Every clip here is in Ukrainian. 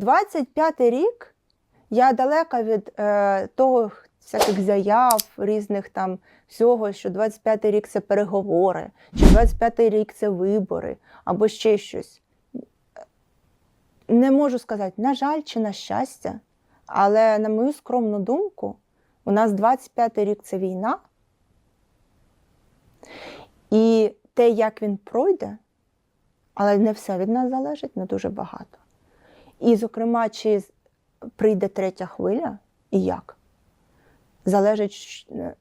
25-й рік я далека від е, того всяких заяв, різних там всього, що 25-й рік це переговори, чи 25-й рік це вибори, або ще щось. Не можу сказати, на жаль, чи на щастя, але на мою скромну думку, у нас 25-й рік це війна. І те, як він пройде, але не все від нас залежить, не дуже багато. І, зокрема, чи прийде третя хвиля і як? Залежить, е,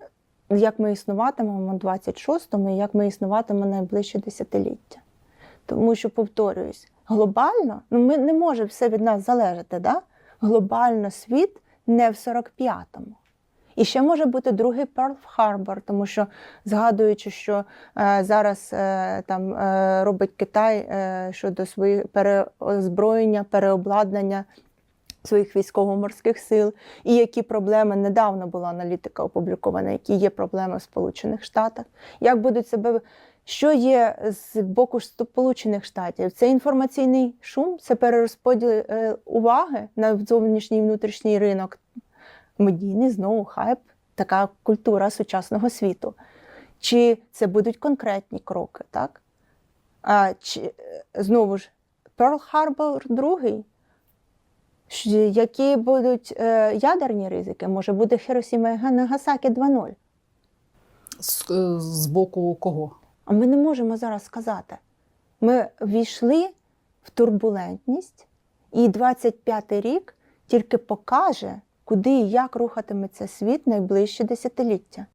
як ми існуватимемо в 26-му і як ми існуватимемо найближче десятиліття. Тому що, повторююсь, глобально, ну ми не може все від нас залежати, да? глобально світ не в 45-му. І ще може бути другий Перл Харбор, тому що згадуючи, що е, зараз е, там е, робить Китай е, щодо своїх переозброєння, переобладнання своїх військово-морських сил, і які проблеми недавно була аналітика опублікована, які є проблеми в Сполучених Штатах, як будуть себе. Що є з боку Сполучених Штатів? Це інформаційний шум, це перерозподіл е, уваги на зовнішній і внутрішній ринок, медійний знову хайп, така культура сучасного світу. Чи це будуть конкретні кроки, так? А, чи, е, знову ж, Перл Харбор другий. Які будуть е, ядерні ризики? Може буде Хіросіма і Нагасакі 2.0? З, е, з боку кого? А ми не можемо зараз сказати. Ми війшли в турбулентність, і 25-й рік тільки покаже, куди і як рухатиметься світ найближче десятиліття.